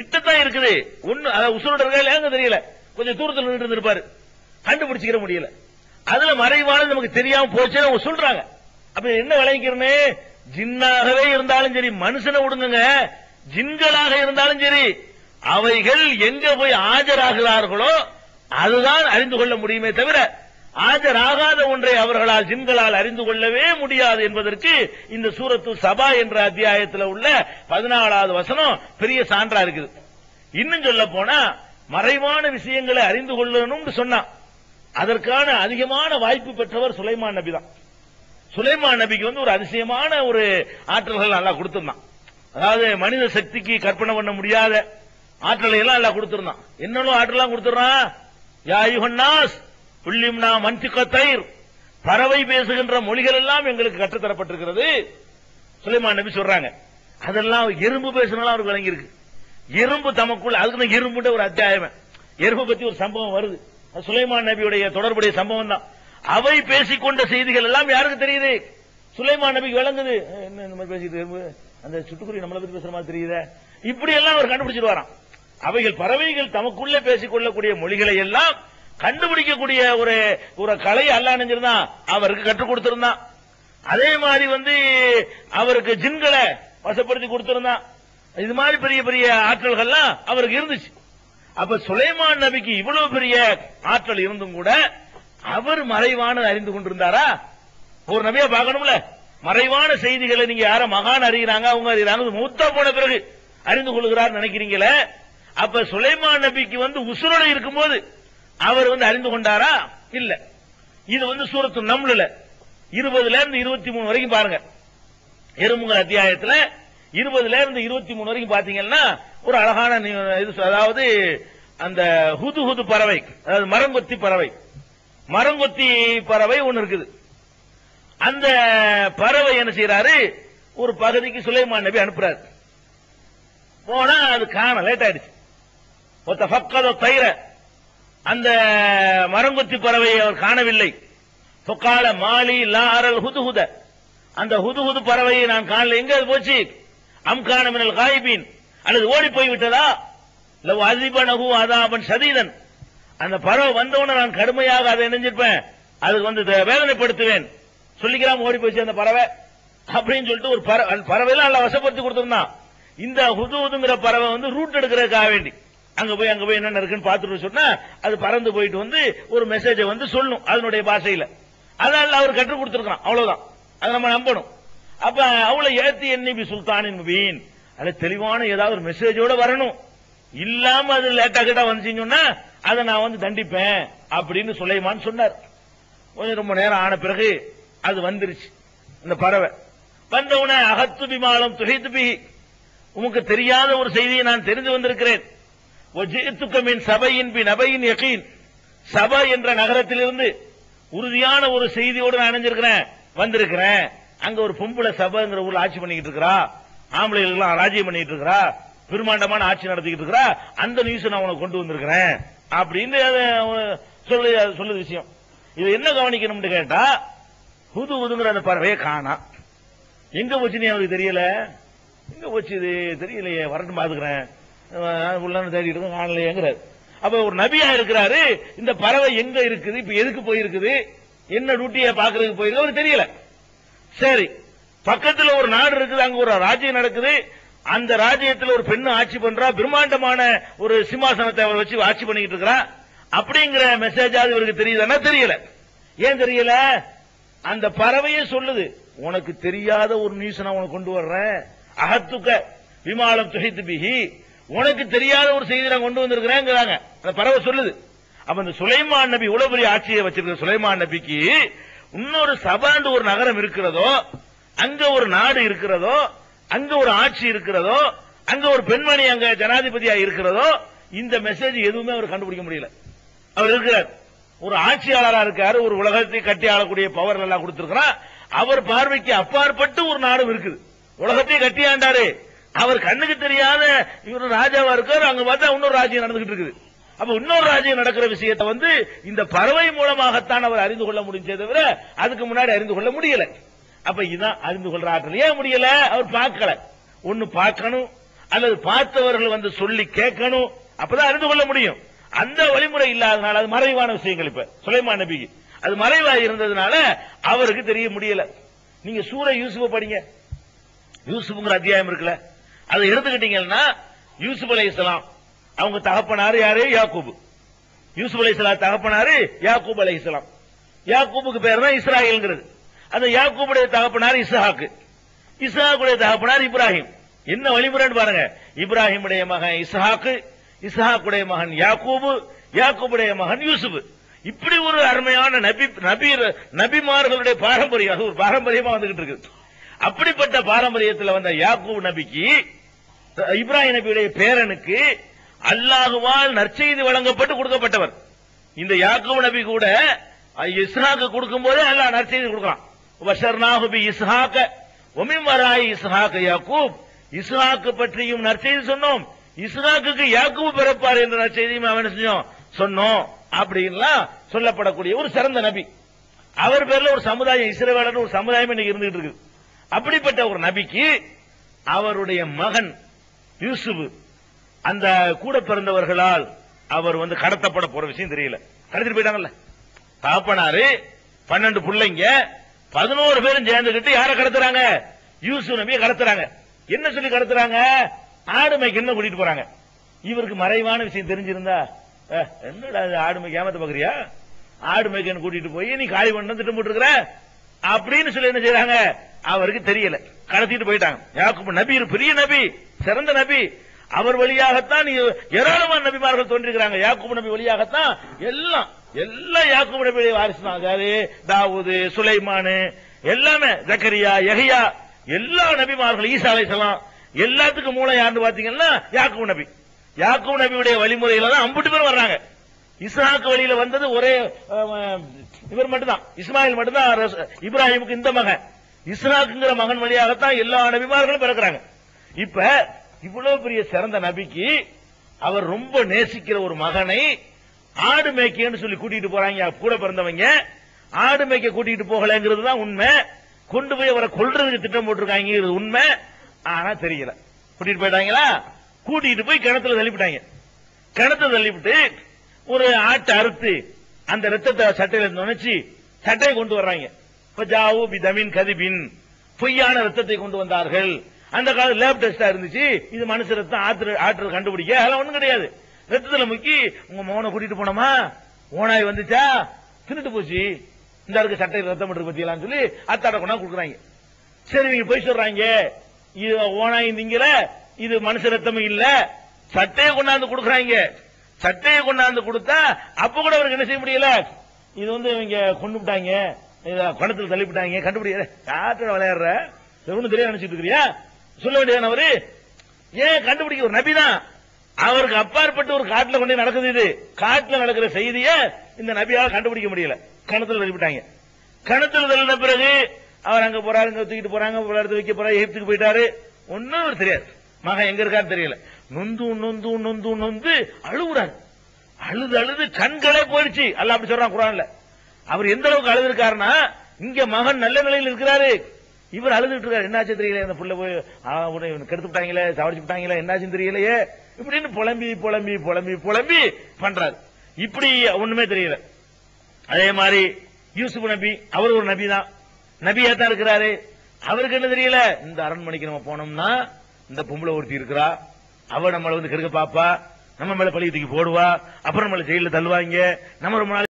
கிட்டத்தான் இருக்குது. ஒண்ணு அதாவது உசுரோட இருக்கா இல்லையாங்க தெரியல. கொஞ்சம் தூரத்தில் நின்று இருந்திருப்பாரு. கண்டுபிடிச்சிக்கிற முடியல. அதுல மறைவானது நமக்கு தெரியாம போச்சு அவங்க சொல்றாங்க. அப்ப என்ன விளைவிக்கிறேன்னு ஜின்னாகவே இருந்தாலும் சரி மனுஷனை விடுங்க ஜின்களாக இருந்தாலும் சரி அவைகள் எங்க போய் ஆஜராகிறார்களோ அதுதான் அறிந்து கொள்ள முடியுமே தவிர ஆஜராகாத ஒன்றை அவர்களால் ஜின்களால் அறிந்து கொள்ளவே முடியாது என்பதற்கு இந்த சூரத்து சபா என்ற அத்தியாயத்தில் உள்ள பதினாலாவது வசனம் பெரிய சான்றா இருக்குது. இன்னும் சொல்ல போனா மறைவான விஷயங்களை அறிந்து கொள்ளணும்னு சொன்னான் அதற்கான அதிகமான வாய்ப்பு பெற்றவர் சுலைமான் நபி தான். சுலைமான் நபிக்கு வந்து ஒரு அதிசயமான ஒரு ஆற்றல்கள் நல்லா கொடுத்திருந்தான். அதாவது மனித சக்திக்கு கற்பனை பண்ண முடியாத ஆற்றலை எல்லாம் நல்லா கொடுத்திருந்தான். என்னென்ன ஆற்றலாம் கொடுத்துறான் யாயுகன்னாஸ் புள்ளிம்னா மன்சிக்க தயிர். பறவை பேசுகின்ற மொழிகள் எல்லாம் எங்களுக்கு கற்றுத்தரப்பட்டிருக்கிறது. சுலைமான் நபி சொல்றாங்க. அதெல்லாம் எறும்பு பேசணும் அவருக்கு விளங்கியிருக்கு. எறும்பு தமக்குள்ள அதுக்கு எறும்புன்ற ஒரு அத்தியாயம். எறும்பு பத்தி ஒரு சம்பவம் வருது. அது சுலைமான் நபியுடைய தொடர்புடைய சம்பவம் தான். அவை பேசிக்கொண்ட செய்திகள் எல்லாம் யாருக்கு தெரியுது? சுலைமான் நபிக்கு விளங்குது. என்ன இந்த மாதிரி பேசிட்டு எறும்பு அந்த சுட்டுக்குருவி நம்மளை பத்தி பேசுற மாதிரி தெரியுதே? இப்படி எல்லாம் அவர் கண்டுபிடிச்சிட்டு வரான். அவைகள் பறவைகள் தமக்குள்ளே பேசிக்கொள்ளக்கூடிய மொழிகளை எல்லாம் கண்டுபிடிக்கக்கூடிய ஒரு ஒரு கலை அல்ல நினைஞ்சிருந்தான் அவருக்கு கற்றுக் கொடுத்திருந்தான். அதே மாதிரி வந்து அவருக்கு ஜின்களை வசப்படுத்தி கொடுத்திருந்தான். இது மாதிரி பெரிய பெரிய ஆற்றல்கள்லாம் அவருக்கு இருந்துச்சு. அப்ப சுலைமான் நபிக்கு இவ்வளவு பெரிய ஆற்றல் இருந்தும் கூட அவர் மறைவான அறிந்து கொண்டிருந்தாரா? ஒரு நபியா பார்க்கணும்ல. மறைவான செய்திகளை நீங்க யார மகான் அறிகிறாங்க அவங்க அறிகிறாங்க மூத்தா போன பிறகு அறிந்து கொள்கிறார் நினைக்கிறீங்களே? அப்ப சுலைமான் நபிக்கு வந்து உசுரோட இருக்கும்போது அவர் வந்து அறிந்து கொண்டாரா? இல்ல. இது வந்து சூரத்து நம்ல இருபதுல இருந்து இருபத்தி மூணு வரைக்கும் பாருங்க. எறும்புகள் அத்தியாயத்துல இருபதுல இருந்து இருபத்தி மூணு வரைக்கும் பாத்தீங்கன்னா ஒரு அழகான இது அதாவது அந்த ஹுது ஹுது பறவை அதாவது மரங்கொத்தி பறவை. மரங்கொத்தி பறவை ஒன்னு இருக்குது. அந்த பறவை என்ன செய்யறாரு ஒரு பகுதிக்கு சுலைமான் நபி அனுப்புறாரு. போனா அது காண லேட் ஆயிடுச்சு. ஒத்த பக்கத தயிர அந்த மரங்கொத்தி பறவையை அவர் காணவில்லை. பொக்கால மாலி லாரல் ஹுதுஹுத. அந்த ஹுதுஹுது பறவையை நான் காணல. எங்க அது போச்சு? அம்கான மினல் காய்பீன். அல்லது ஓடி போய் விட்டதா லவ் அதிபனகு அதாபன் சதீதன் அந்த பறவை வந்தவன நான் கடுமையாக அதை நினைஞ்சிருப்பேன். அதுக்கு வந்து த- வேதனைப்படுத்துவேன். சொல்லிக்கிறாம ஓடி போச்சு அந்த பறவை. அப்படின்னு சொல்லிட்டு ஒரு பறவை அந்த பறவையெல்லாம் நல்லா வசப்படுத்தி கொடுத்திருந்தான். இந்த ஹுதுஹுதுங்கிற பறவை வந்து ரூட் எடுக்கிறதுக்காக வேண்டி. அங்க போய் அங்க போய் என்ன இருக்குன்னு பார்த்துட்டு சொன்னா அது பறந்து போயிட்டு வந்து ஒரு மெசேஜை வந்து சொல்லணும் அதனுடைய பாஷையில. அதனால அவர் கற்றுக் கொடுத்துருக்கான் அவ்வளவுதான். அதை நம்ம நம்பணும். அப்ப அவளை ஏத்தி என்னிபி சுல்தானின் முபீன் அது தெளிவான ஏதாவது ஒரு மெசேஜோட வரணும். இல்லாம அது லேட்டா கிட்ட வந்துச்சுன்னா அதை நான் வந்து தண்டிப்பேன் அப்படின்னு சுலைமான் சொன்னார். கொஞ்சம் ரொம்ப நேரம் ஆன பிறகு அது வந்துருச்சு இந்த பறவை. வந்தவுடனே அகத்துபி மாலம் துகைத்துபி உமக்கு தெரியாத ஒரு செய்தியை நான் தெரிந்து வந்திருக்கிறேன். சபையின் பின் நபையின் யகீன். சபை என்ற நகரத்திலிருந்து உறுதியான ஒரு செய்தியோடு நான் அணைஞ்சிருக்கிறேன். வந்திருக்கிறேன். அங்க ஒரு பொம்பளை சபைங்கிற ஊர்ல ஆட்சி பண்ணிக்கிட்டு இருக்கிறா. ஆம்பளைகள் ராஜ்யம் பண்ணிட்டு இருக்கிறா. பெருமாண்டமான ஆட்சி நடத்திக்கிட்டு இருக்கிறா. அந்த நியூஸ் நான் உனக்கு கொண்டு வந்திருக்கிறேன். அப்படின்னு அது சொல்லு சொல்லுது விஷயம். இது என்ன கவனிக்கணும்னு கேட்டா புது புதுங்கிற அந்த பறவையை காணா. எங்க போச்சுன்னு அவருக்கு தெரியல. எங்க போச்சு இது? தெரியலையே. வரட்டும் பாத்துக்கிறேன். உள்ள தேடிட்டு இருக்கேன் காணலையேங்கிறாரு அப்ப ஒரு நபியா இருக்கிறாரு இந்த பறவை எங்க இருக்குது இப்ப எதுக்கு போயிருக்குது என்ன டியூட்டியை பாக்குறதுக்கு போயிருக்கு அவருக்கு தெரியல. சரி பக்கத்துல ஒரு நாடு இருக்குது அங்க ஒரு ராஜ்யம் நடக்குது அந்த ராஜ்யத்துல ஒரு பெண்ணு ஆட்சி பண்றா பிரம்மாண்டமான ஒரு சிம்மாசனத்தை அவர் வச்சு ஆட்சி பண்ணிக்கிட்டு இருக்கிறா. அப்படிங்கிற மெசேஜாவது இவருக்கு தெரியுதுன்னா தெரியல. ஏன் தெரியல? அந்த பறவையே சொல்லுது உனக்கு தெரியாத ஒரு நியூஸ் நான் உனக்கு கொண்டு வர்றேன். அகத்துக்க விமானம் துகைத்து பிகி உனக்கு தெரியாத ஒரு செய்தி நான் கொண்டு வந்திருக்கிறேங்கிறாங்க. அந்த பறவை சொல்லுது. அப்ப இந்த சுலைமான் நபி இவ்வளவு பெரிய ஆட்சியை வச்சிருக்கிற சுலைமான் நபிக்கு இன்னொரு சபாண்டு ஒரு நகரம் இருக்கிறதோ அங்க ஒரு நாடு இருக்கிறதோ அங்க ஒரு ஆட்சி இருக்கிறதோ அங்க ஒரு பெண்மணி அங்க ஜனாதிபதியா இருக்கிறதோ இந்த மெசேஜ் எதுவுமே அவர் கண்டுபிடிக்க முடியல. அவர் இருக்கிறார். ஒரு ஆட்சியாளராக இருக்காரு ஒரு உலகத்தை கட்டி ஆளக்கூடிய பவர் எல்லாம் கொடுத்திருக்கிறார். அவர் பார்வைக்கு அப்பாற்பட்டு ஒரு நாடும் இருக்குது. உலகத்தை கட்டி ஆண்டாரு. அவர் கண்ணுக்கு தெரியாத இவர் ராஜாவா இருக்காரு அங்க பார்த்தா இன்னொரு ராஜ்யம் நடந்துகிட்டு இருக்குது. அப்ப இன்னொரு ராஜ்யம் நடக்கிற விஷயத்தை வந்து இந்த பறவை மூலமாகத்தான் அவர் அறிந்து கொள்ள முடிஞ்சே தவிர அதுக்கு முன்னாடி அறிந்து கொள்ள முடியல. அப்ப இதான் அறிந்து கொள்ற ஆற்றல். ஏன் முடியல? அவர் பார்க்கல. ஒன்னு பார்க்கணும் அல்லது பார்த்தவர்கள் வந்து சொல்லி கேட்கணும் அப்பதான் அறிந்து கொள்ள முடியும். அந்த வழிமுறை இல்லாதனால அது மறைவான விஷயங்கள் இப்ப. சுலைமான் நபிக்கு. அது மறைவா இருந்ததுனால அவருக்கு தெரிய முடியல. நீங்க சூர யூசுஃப படிங்க. யூசுப்ங்கிற அத்தியாயம் இருக்குல்ல? அதை எடுத்துக்கிட்டீங்கன்னா யூசுப் அலைஹிஸ்ஸலாம் அவங்க தகப்பனாரு யாரு? யாக்கூபு. யூசுப் அலைஹிஸ்ஸலாம் தகப்பனாரு யாக்கூப் அலைஹிஸ்ஸலாம் யாக்கூபுக்கு பேர் தான் இஸ்ராயல்ங்கிறது. அந்த யாக்கூபுடைய தகப்பனார் இஸ்ஹாக்கு. இஸ்ஹாக்குடைய தகப்பனார் இப்ராஹிம். என்ன வழிமுறைன்னு பாருங்க. இப்ராஹிமுடைய மகன் இஸ்ஹாக்கு இஸ்ஹாக்குடைய மகன் யாக்கூபு யாக்கூபுடைய மகன் யூசுப். இப்படி ஒரு அருமையான நபி நபி நபிமார்களுடைய பாரம்பரியம். அது ஒரு பாரம்பரியமா வந்துகிட்டு இருக்கு. அப்படிப்பட்ட பாரம்பரியத்தில் வந்த யாக்கூப் நபிக்கு இப்ராஹிம் நபியுடைய பேரனுக்கு அல்லாஹுவால் நற்செய்தி வழங்கப்பட்டு கொடுக்கப்பட்டவர். இந்த யாக்கூப் நபி கூட இஸ்ஹாக்கு கொடுக்கும் போது அல்லாஹ் நற்செய்தி கொடுக்கலாம் வஷர்னாஹு பி இஸ்ஹாக்க ஒமின் வராய் இஸ்ஹாக் யாக்கூப். இஸ்ஹாக்கு பற்றியும் நற்செய்தி சொன்னோம். இஸ்ஹாக்கு யாக்கூப் பிறப்பார் என்ற நற்செய்தியும் அவன் செஞ்சோம் சொன்னோம். அப்படின்லாம் சொல்லப்படக்கூடிய ஒரு சிறந்த நபி. அவர் பேர்ல ஒரு சமுதாயம் இஸ்ரேவேலர் ஒரு சமுதாயம் இன்னைக்கு இருந்துகிட்டு இருக்கு. அப்படிப்பட்ட ஒரு நபிக்கு அவருடைய மகன் யூசுப் அந்த கூட பிறந்தவர்களால் அவர் வந்து கடத்தப்பட போற விஷயம் தெரியல. கடத்திட்டு போயிட்டாங்கல்ல. தாப்பனாரு பன்னெண்டு பிள்ளைங்க பதினோரு பேரும் சேர்ந்துகிட்டு யாரை கடத்துறாங்க? யூசு நபியை கடத்துறாங்க. என்ன சொல்லி கடத்துறாங்க? ஆடு மைக்கன்னு கூட்டிட்டு போறாங்க? இவருக்கு மறைவான விஷயம் தெரிஞ்சிருந்தா என்னடா இது ஆடு மேய்க்க ஏமாத்த பாக்குறியா? ஆடு மேய்க்கணும் கூட்டிட்டு போய் நீ காலி பண்ண திட்டம் போட்டுருக்கிற? அப்படின்னு சொல்லி என்ன செய்யறாங்க அவருக்கு தெரியல. கடத்திட்டு போயிட்டாங்க. யாக்கூப் நபி ஒரு பெரிய நபி சிறந்த நபி. அவர் வழியாகத்தான் நீ- ஏராளமான நபிமார்கள் தோன்றிருக்கிறாங்க. யாக்கூப் நபி வழியாகத்தான் எல்லாம் எல்லாம் யாக்கூப் நபி வாரிசு தான் அதாவது தாவூது சுலைமானு எல்லாமே ஜக்கரியா யஹியா எல்லா நபிமார்கள் ஈசா அலைஹிஸ்ஸலாம் எல்லாத்துக்கும் மூலம் யாருன்னு பாத்தீங்கன்னா யாக்கூப் நபி. யாக்குப் நபியுடைய வழிமுறையில தான் அம்புட்டு பேர் வர்றாங்க. இஸ்ஹாக் வழியில வந்தது ஒரே இவர் மட்டும்தான். இஸ்மாயில் மட்டும்தான் இப்ராஹிமுக்கு இந்த மகன். இஸ்ஹாக்குங்கிற மகன் வழியாகத்தான் எல்லா நபிமார்களும் பிறக்கிறாங்க. இப்ப இவ்வளவு பெரிய சிறந்த நபிக்கு அவர் ரொம்ப நேசிக்கிற ஒரு மகனை ஆடு மேய்க்கன்னு சொல்லி கூட்டிட்டு போறாங்க. கூட பிறந்தவங்க. ஆடு மேய்க்க கூட்டிட்டு போகலங்கிறது தான் உண்மை. கொண்டு போய் அவரை கொள்றதுக்கு திட்டம் போட்டிருக்காங்கிறது உண்மை. ஆனா தெரியல. கூட்டிட்டு போயிட்டாங்களா? கூட்டிட்டு போய் கிணத்துல தள்ளிவிட்டாங்க. கிணத்துல தள்ளிவிட்டு ஒரு ஆட்டை அறுத்து அந்த ரத்தத்தை சட்டையில நுழைச்சு சட்டையை கொண்டு வர்றாங்க. பஜாவு பிதமின் கதிபின். பொய்யான ரத்தத்தை கொண்டு வந்தார்கள். அந்த காலத்துல லேப் டெஸ்டா இருந்துச்சு. இது மனுஷ ரத்தம் ஆற்று ஆற்று கண்டுபிடிக்க. அதெல்லாம் ஒண்ணும் கிடையாது. ரத்தத்துல முக்கி உங்க மோனை கூட்டிட்டு போனோமா? ஓனாய் வந்துச்சா? தின்னுட்டு போச்சு. இந்த இருக்க சட்டையில் ரத்தம் இருக்கு பத்தியெல்லாம் சொல்லி அத்தாட கொண்டா கொடுக்குறாங்க. சரி நீங்க போய் சொல்றாங்க. இது ஓனாய் நீங்கிற இது மனுஷ ரத்தமும் இல்ல. சட்டையை கொண்டாந்து கொடுக்குறாங்க. சட்டையை கொண்டாந்து கொடுத்தா அப்ப கூட அவருக்கு என்ன செய்ய முடியல? இது வந்து இவங்க கொண்டு விட்டாங்க. குணத்தில் தள்ளிவிட்டாங்க கண்டுபிடிக்கிற காட்டுல விளையாடுற? ஒன்றும் தெரியாது நினைச்சிட்டு இருக்கிறியா? சொல்ல வேண்டியது அவரு? ஏன் கண்டுபிடிக்க ஒரு நபி தான்? அவருக்கு அப்பாற்பட்டு ஒரு காட்டுல கொண்டு நடக்குது இது. காட்டுல நடக்கிற செய்திய இந்த நபியால் கண்டுபிடிக்க முடியல. கணத்தில் தள்ளிவிட்டாங்க கணத்தில் தள்ளின பிறகு அவர் அங்க போறாரு இங்க தூக்கிட்டு போறாங்க ஒரு வைக்க போறாரு எகிப்துக்கு போயிட்டாரு. ஒன்னும் தெரியாது. மகன் எங்க இருக்கான்னு தெரியல. நொந்து நொந்து நொந்து நொந்து அழுகுறாரு. அழுது அழுது கண்களே போயிடுச்சு. அல்ல அப்படி சொல்றான் குரான்ல. அவர் எந்த அளவுக்கு அழுதுருக்காருன்னா இங்க மகன் நல்ல நிலையில் இருக்கிறாரு. இவர் அழுதுட்டு இருக்காரு. என்னாச்சு தெரியல இந்த புள்ள போய் கெடுத்து விட்டாங்களே சவடிச்சு விட்டாங்களே என்னாச்சு தெரியலையே. இப்படின்னு புலம்பி புலம்பி புலம்பி புலம்பி பண்றாரு. இப்படி ஒண்ணுமே தெரியல. அதே மாதிரி யூசுப் நபி அவர் ஒரு நபி தான். நபியா தான் இருக்கிறாரு. அவருக்கு என்ன தெரியல? இந்த அரண்மனைக்கு நம்ம போனோம்னா இந்த பொம்பளை ஒருத்தி இருக்கிறா. அவ நம்மள வந்து கெடுக்க பாப்பா நம்ம மேல பழி தூக்கி போடுவா அப்புறம் நம்மளை ஜெயில தள்ளுவாங்க நம்ம ரொம்ப நாள்